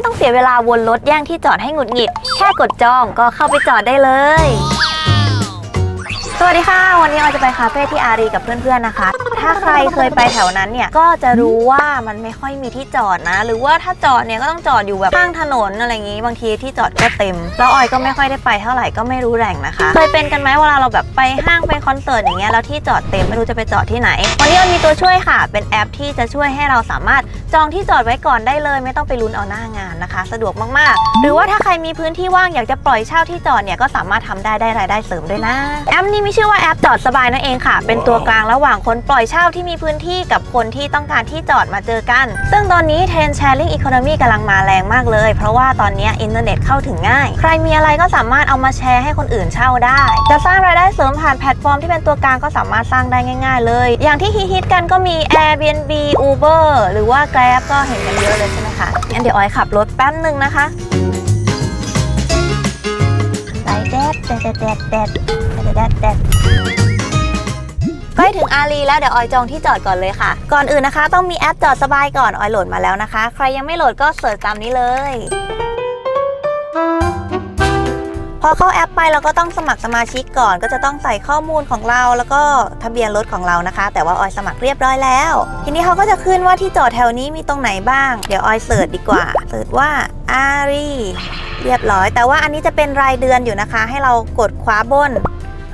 ไม่ต้องเสียเวลาวนรถแย่งที่จอดให้หงุดหงิด แค่กดจองก็เข้าไปจอดได้เลย สวัสดีค่ะ วันนี้เราจะไปคาเฟ่ที่อารีกับเพื่อนๆนะคะ ถ้าใครเคยไปแถวนั้นเนี่ย ก็จะรู้ว่ามันไม่ค่อยมีที่จอดนะ หรือว่าถ้าจอดเนี่ยก็ต้องจอดอยู่แบบข้างถนนอะไรอย่างงี้ บางทีที่จอดก็เต็ม แล้วออยก็ไม่ค่อยได้ไปเท่าไหร่ก็ไม่รู้แหล่งนะคะ เคยเป็นกันไหมเวลาเราแบบไปห้างไปคอนเสิร์ตอย่างเงี้ยแล้วที่จอดเต็มไม่รู้จะไปจอดที่ไหน วันนี้ออยมีตัวช่วยค่ะ เป็นแอปที่จะช่วยให้เราสามารถจองที่จอดไว้ก่อนได้เลย ไม่ต้องไปลุ้นเอาหน้างานนะคะ สะดวกมากๆ หรือว่าถ้าใครมีพื้นที่ว่างอยากจะปล่อยเช่าที่จอดเนี่ยก็สามารถทำได้ได้รายได้เสริมด้วยนะ แอปนี้มีชื่อว่าแอปจอดสบายนั่นเองค่ะ เป็นตัวกลางระหว่างคนปล่อยเช่าที่มีพื้นที่กับคนที่ต้องการที่จอดมาเจอกัน ซึ่งตอนนี้เทรนด์ sharing economy กำลังมาแรงมากเลย เพราะว่าตอนนี้อินเทอร์เน็ตเข้าถึงง่าย ใครมีอะไรก็สามารถเอามาแชร์ให้คนอื่นเช่าได้ จะสร้างรายได้เสริมผ่านแพลตฟอร์มที่เป็นตัวกลางก็สามารถสร้างได้ง่าย ๆ เลย อย่างที่ฮิตๆกันก็มี Airbnb Uber หรือว่า Grab ก็เห็นกันเยอะเลยใช่ไหมคะงั้นเดี๋ยวออยขับรถแป๊บหนึ่งนะคะได แดดแดดแดดแดดแดดแดดแดดใกล้ถึงอารีแล้วเดี๋ยวออยจองที่จอดก่อนเลยค่ะ ก่อนอื่นนะคะ ต้องมีแอปจอดสบายก่อนออยโหลดมาแล้วนะคะ ใครยังไม่โหลดก็เสิร์ชตามนี้เลย พอเข้าแอปไปเราก็ต้องสมัครสมาชิกก่อน ก็จะต้องใส่ข้อมูลของเรา แล้วก็ทะเบียนรถของเรานะคะ แต่ว่าออยสมัครเรียบร้อยแล้ว ทีนี้เขาก็จะขึ้นว่าที่จอดแถวนี้มีตรงไหนบ้าง เดี๋ยวออยเสิร์ชดีกว่าเสิร์ชว่าอารีเรียบร้อย แต่ว่าอันนี้จะเป็นรายเดือนอยู่นะคะ ให้เรากดคว้าบน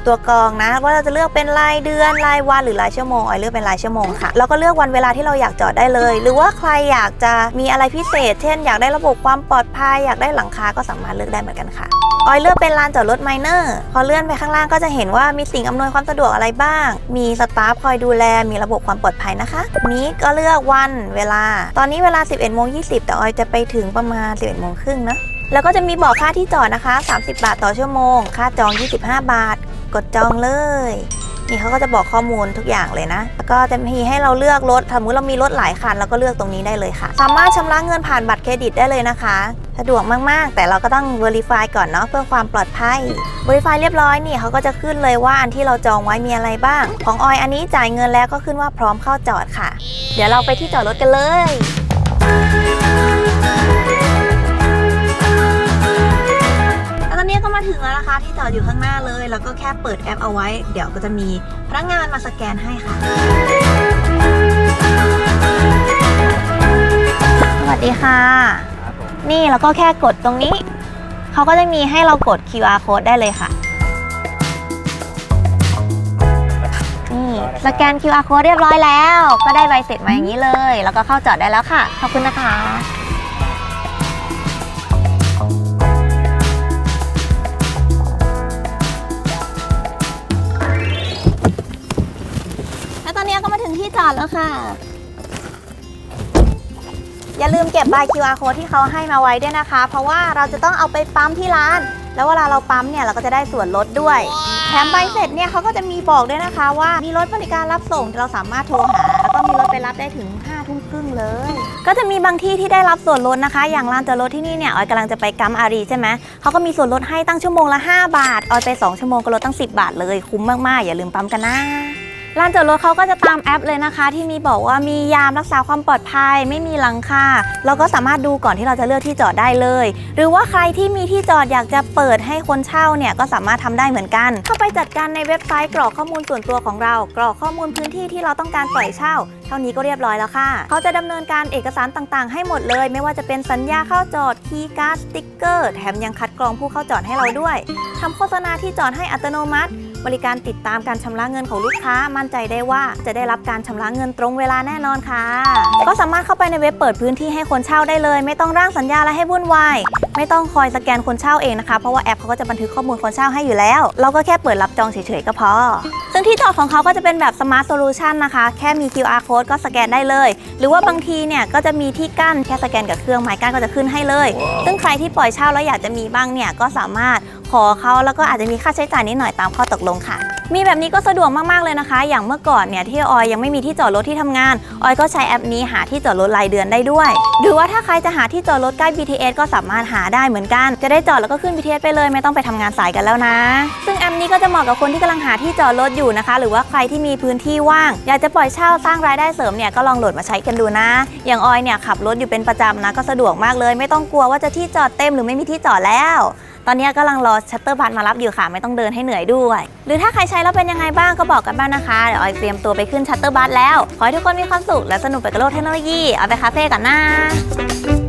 ตัวกรองนะ ว่าเราจะเลือกเป็นรายเดือนรายวันหรือรายชั่วโมงออยเลือกเป็นรายชั่วโมงค่ะแล้วก็เลือกวันเวลาที่เราอยากจอดได้เลย หรือว่าใครอยากจะมีอะไรพิเศษ เช่น อยากได้ระบบความปลอดภัยอยากได้หลังคาก็สามารถเลือกได้เหมือนกันค่ะออยเลือกเป็นลานจอดรถไมเนอร์พอเลื่อนไปข้างล่างก็จะเห็นว่ามีสิ่งอำนวยความสะดวกอะไรบ้าง มีสตาฟคอยดูแล มีระบบความปลอดภัยนะคะ นี้ก็เลือกวันเวลา ตอนนี้เวลา 11โมง20 แต่ออยจะไปถึงประมาณ 11โมงครึ่งนะ แล้วก็จะมีบอกค่าที่จอดนะคะ 30 บาทต่อชั่วโมง ค่าจอง 25 บาท กดจองเลย นี่เขาก็จะบอกข้อมูลทุกอย่างเลยนะ แล้วก็จะมีให้เราเลือกรถสมมติเรามีรถหลายคันเราก็เลือกตรงนี้ได้เลยค่ะ สามารถชำระเงินผ่านบัตรเครดิตได้เลยนะคะ สะดวกมาก ๆ แต่เราก็ต้อง Verify ก่อนเนาะเพื่อความปลอดภัย Verify เรียบร้อยนี่เขาก็จะขึ้นเลยว่าอันที่เราจองไว้มีอะไรบ้าง ของออยอันนี้จ่ายเงินแล้วก็ขึ้นว่าพร้อมเข้าจอดค่ะ เดี๋ยวเราไปที่จอดรถกันเลย ถึงแล้วนะคะที่จอดอยู่ข้างหน้าเลย แล้วก็แค่เปิดแอปเอาไว้ เดี๋ยวก็จะมีพนักงานมาสแกนให้ค่ะ สวัสดีค่ะนี่แล้วก็แค่กดตรงนี้ เขาก็จะมีให้เรากด QR code ได้เลยค่ะ นี่สแกน QR code เรียบร้อยแล้ว ก็ได้ใบเสร็จมาอย่างนี้เลย แล้วก็เข้าจอดได้แล้วค่ะ ขอบคุณนะคะ แล้วค่ะ อย่าลืมเก็บใบ QR code ที่เขาให้มาไว้ด้วยนะคะ เพราะว่าเราจะต้องเอาไปปั๊มที่ร้าน แล้วเวลาเราปั๊มเนี่ยเราก็จะได้ส่วนลดด้วย แถมใบเสร็จเนี่ยเขาก็จะมีบอกด้วยนะคะ ว่ามีรถบริการรับส่งที่เราสามารถโทรหา แล้วก็มีรถไปรับได้ถึง5้าทุ่มครึ่งเลย ก็จะมีบางที่ที่ได้รับส่วนลดนะคะ อย่างลานจอดรถที่นี่เนี่ยออยกำลังจะไปกัมอารีใช่ไหมเขาก็มีส่วนลดให้ตั้งชั่วโมงละ 5 บาทออยไป 2 ชั่วโมงก็ลดตั้ง 10 บาทเลยคุ้มมากๆอย่าลืมปั๊มกันนะ ลานจอดรถเขาก็จะตามแอปเลยนะคะ ที่มีบอกว่ามียามรักษาความปลอดภัย ไม่มีหลังคาเราก็สามารถดูก่อนที่เราจะเลือกที่จอดได้เลย หรือว่าใครที่มีที่จอดอยากจะเปิดให้คนเช่าเนี่ยก็สามารถทำได้เหมือนกัน เข้าไปจัดการในเว็บไซต์กรอกข้อมูลส่วนตัวของเรา กรอกข้อมูลพื้นที่ที่เราต้องการปล่อยเช่า เท่านี้ก็เรียบร้อยแล้วค่ะเขาจะดำเนินการเอกสารต่างๆ ให้หมดเลย ไม่ว่าจะเป็นสัญญาเข้าจอดคีย์การ์ดสติ๊กเกอร์แถมยังคัดกรองผู้เข้าจอดให้เราด้วยทำโฆษณาที่จอดให้อัตโนมัติ บริการติดตามการชำระเงินของลูกค้า มั่นใจได้ว่าจะได้รับการชำระเงินตรงเวลาแน่นอนค่ะ ก็สามารถเข้าไปในเว็บเปิดพื้นที่ให้คนเช่าได้เลย ไม่ต้องร่างสัญญาและให้วุ่นวายไม่ต้องคอยสแกนคนเช่าเองนะคะเพราะว่าแอปเขาก็จะบันทึกข้อมูลคนเช่าให้อยู่แล้ว เราก็แค่เปิดรับจองเฉยๆก็พอ ซึ่งที่จอดของเขาก็จะเป็นแบบ Smart Solution นะคะ แค่มี QR code ก็สแกนได้เลย หรือว่าบางทีเนี่ยก็จะมีที่กั้นแค่สแกนกับเครื่องไม้กั้นก็จะขึ้นให้เลย ซึ่งใครที่ปล่อยเช่าแล้วอยากจะมีบ้างเนี่ยก็สามารถ ขอเขาแล้วก็อาจจะมีค่าใช้จ่ายนิดหน่อยตามข้อตกลงค่ะ มีแบบนี้ก็สะดวกมากๆเลยนะคะ อย่างเมื่อก่อนเนี่ยที่ออยยังไม่มีที่จอดรถที่ทำงาน ออยก็ใช้แอปนี้หาที่จอดรถรายเดือนได้ด้วย หรือว่าถ้าใครจะหาที่จอดรถใกล้ BTS ก็สามารถหาได้เหมือนกัน จะได้จอดแล้วก็ขึ้น BTS ไปเลยไม่ต้องไปทำงานสายกันแล้วนะ ซึ่งแอปนี้ก็จะเหมาะกับคนที่กำลังหาที่จอดรถอยู่นะคะ หรือว่าใครที่มีพื้นที่ว่าง อยากจะปล่อยเช่าสร้างรายได้เสริมเนี่ยก็ลองโหลดมาใช้กันดูนะ อย่างออยเนี่ยขับรถอยู่เป็นประจำนะก็สะดวกมากเลย ไม่ต้องกลัวว่าจะที่จอดเต็มหรือไม่มีที่จอดแล้ว ตอนนี้กำลังรอชัตเตอร์บัสมารับอยู่ค่ะ ไม่ต้องเดินให้เหนื่อยด้วย หรือถ้าใครใช้แล้วเป็นยังไงบ้างก็บอกกันบ้างนะคะ เดี๋ยวออยเตรียมตัวไปขึ้นชัตเตอร์บัสแล้ว ขอให้ทุกคนมีความสุขและสนุกไปกับโลกเทคโนโลยี เอาไปคาเฟ่กันนะ